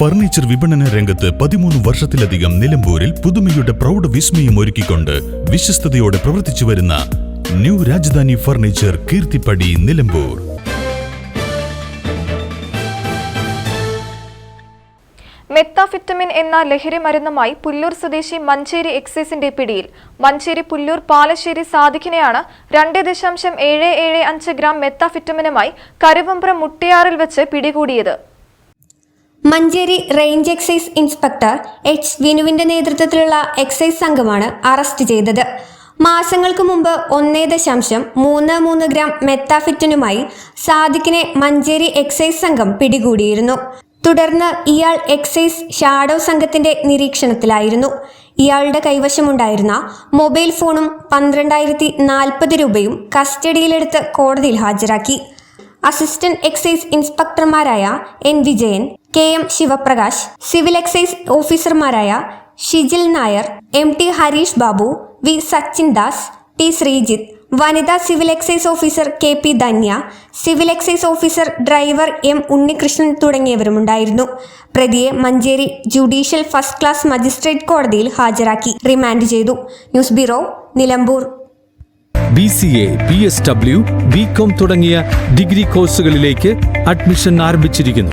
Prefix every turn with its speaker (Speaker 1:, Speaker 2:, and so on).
Speaker 1: Furniture വിപണന രംഗത്ത് പതിമൂന്ന് വർഷത്തിലധികം നിലമ്പൂരിൽ പുതുമയുടെ പ്രൗഢ വിസ്മയം ഒരുക്കിക്കൊണ്ട് വിശ്വസ്തയോടെ പ്രവർത്തിച്ചു വരുന്ന new Rajadhani furniture Keerthippadi Nilambur.
Speaker 2: Methamphetamine എന്ന ലഹരി മരുന്നുമായി പുല്ലൂർ സ്വദേശി മഞ്ചേരി എക്സൈസിന്റെ പിടിയിൽ. മഞ്ചേരി പുല്ലൂർ പാലശ്ശേരി സാധിക്കിനെയാണ് രണ്ട് ദശാംശം ഏഴ് ഏഴ് അഞ്ച് ഗ്രാം മെത്താഫിറ്റമിനുമായി കരുവമ്പ്രം മുട്ടിയാറിൽ വെച്ച് പിടികൂടിയത്.
Speaker 3: Manjeri range excise inspector H വിനുവിന്റെ നേതൃത്വത്തിലുള്ള എക്സൈസ് സംഘമാണ് അറസ്റ്റ് ചെയ്തത്. മാസങ്ങൾക്ക് മുമ്പ് ഒന്നേ ദശാംശം മൂന്ന് മൂന്ന് ഗ്രാം മെത്താഫിറ്റനുമായി സാദിഖിനെ മഞ്ചേരി എക്സൈസ് സംഘം പിടികൂടിയിരുന്നു. തുടർന്ന് ഇയാൾ എക്സൈസ് ഷാഡോ സംഘത്തിന്റെ നിരീക്ഷണത്തിലായിരുന്നു. ഇയാളുടെ കൈവശമുണ്ടായിരുന്ന മൊബൈൽ ഫോണും പന്ത്രണ്ടായിരത്തി നാൽപ്പത് രൂപയും കസ്റ്റഡിയിലെടുത്ത് കോടതിയിൽ ഹാജരാക്കി. Assistant excise ഇൻസ്പെക്ടർമാരായ N Vijayan K M Sivaprakash civil excise ഓഫീസർമാരായ Shijil Nair M T Hareesh Babu V Sachin Das T Sreejith വനിതാ civil excise officer K P Dhanya civil excise officer driver M Unnikrishnan തുടങ്ങിയവരുമുണ്ടായിരുന്നു. പ്രതിയെ Manjeri judicial first class magistrate കോടതിയിൽ ഹാജരാക്കി remand ചെയ്തു. News bureau Nilambur.
Speaker 4: B C A B S W B com തുടങ്ങിയ degree കോഴ്സുകളിലേക്ക് admission ആരംഭിച്ചിരിക്കുന്നു.